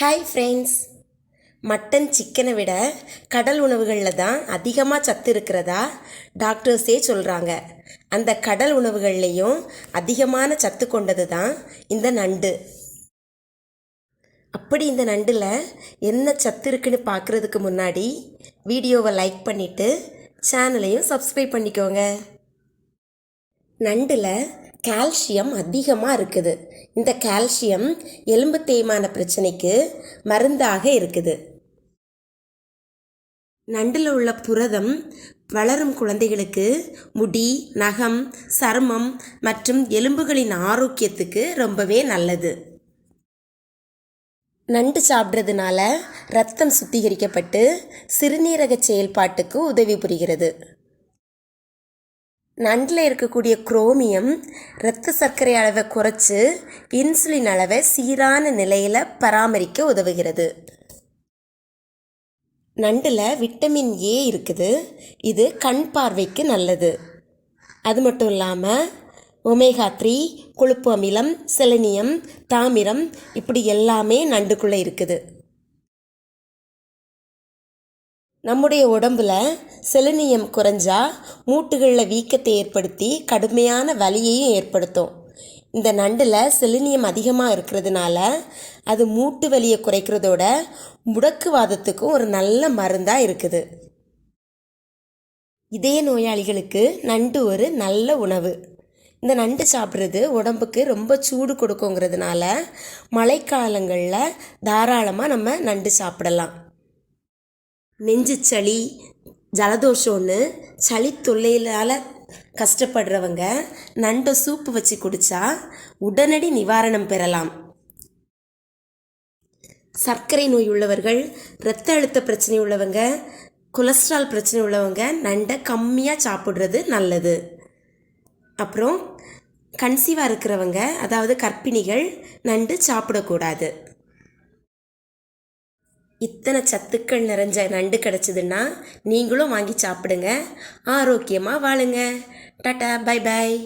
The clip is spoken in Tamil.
ஹாய் ஃப்ரெண்ட்ஸ் மட்டன் சிக்கனை விட கடல் உணவுகளில் தான் அதிகமாக சத்து இருக்கிறதா டாக்டர்ஸே சொல்கிறாங்க அந்த கடல் உணவுகள்லேயும் அதிகமான சத்து கொண்டது தான் இந்த நண்டு. அப்படி இந்த நண்டில் என்ன சத்து இருக்குன்னு பார்க்குறதுக்கு முன்னாடி வீடியோவை லைக் பண்ணிவிட்டு சேனலையும் சப்ஸ்கிரைப் பண்ணிக்கோங்க. நண்டில் கால்சியம் அதிகமாக இருக்குது. இந்த கால்சியம் எலும்பு தேய்மான பிரச்சனைக்கு மருந்தாக இருக்குது. நண்டில் உள்ள புரதம் வளரும் குழந்தைகளுக்கு முடி நகம் சருமம் மற்றும் எலும்புகளின் ஆரோக்கியத்துக்கு ரொம்பவே நல்லது. நண்டு சாப்பிட்றதுனால ரத்தம் சுத்திகரிக்கப்பட்டு சிறுநீரக செயல்பாட்டுக்கு உதவி புரிகிறது. நண்டில் இருக்கக்கூடிய குரோமியம் இரத்த சர்க்கரை அளவை குறைச்சி இன்சுலின் அளவை சீரான நிலையில் பராமரிக்க உதவுகிறது. நண்டில் விட்டமின் ஏ இருக்குது. இது கண் பார்வைக்கு நல்லது. அது மட்டும் இல்லாமல் ஒமேகா த்ரீ கொழுப்பு அமிலம் செலனியம் தாமிரம் இப்படி எல்லாமே நண்டுக்குள்ளே இருக்குது. நம்முடைய உடம்புல செலனியம் குறைஞ்சா மூட்டுகளில் வீக்கத்தை ஏற்படுத்தி கடுமையான வலியையும் ஏற்படுத்தும். இந்த நண்டில் செலினியம் அதிகமாக இருக்கிறதுனால அது மூட்டு வலியை குறைக்கிறதோட முடக்குவாதத்துக்கும் ஒரு நல்ல மருந்தாக இருக்குது. இதய நோயாளிகளுக்கு நண்டு ஒரு நல்ல உணவு. இந்த நண்டு சாப்பிட்றது உடம்புக்கு ரொம்ப சூடு கொடுக்குங்கிறதுனால மழைக்காலங்களில் தாராளமாக நம்ம நண்டு சாப்பிடலாம். நெஞ்சு சளி ஜலதோஷம்னு சளி தொல்லையிலால் கஷ்டப்படுறவங்க நண்டை சூப்பு வச்சு குடித்தா உடனடி நிவாரணம் பெறலாம். சர்க்கரை நோய் உள்ளவர்கள் இரத்த அழுத்த பிரச்சனை உள்ளவங்க கொலஸ்ட்ரால் பிரச்சனை உள்ளவங்க நண்டை கம்மியாக சாப்பிட்றது நல்லது. அப்புறம் கன்சீவாக இருக்கிறவங்க அதாவது கர்ப்பிணிகள் நண்டு சாப்பிடக்கூடாது. இத்தனை சத்துக்கள் நிறைஞ்ச நண்டு கிடச்சிதுன்னா நீங்களும் வாங்கி சாப்பிடுங்க. ஆரோக்கியமாக வாழுங்க. Tata bye bye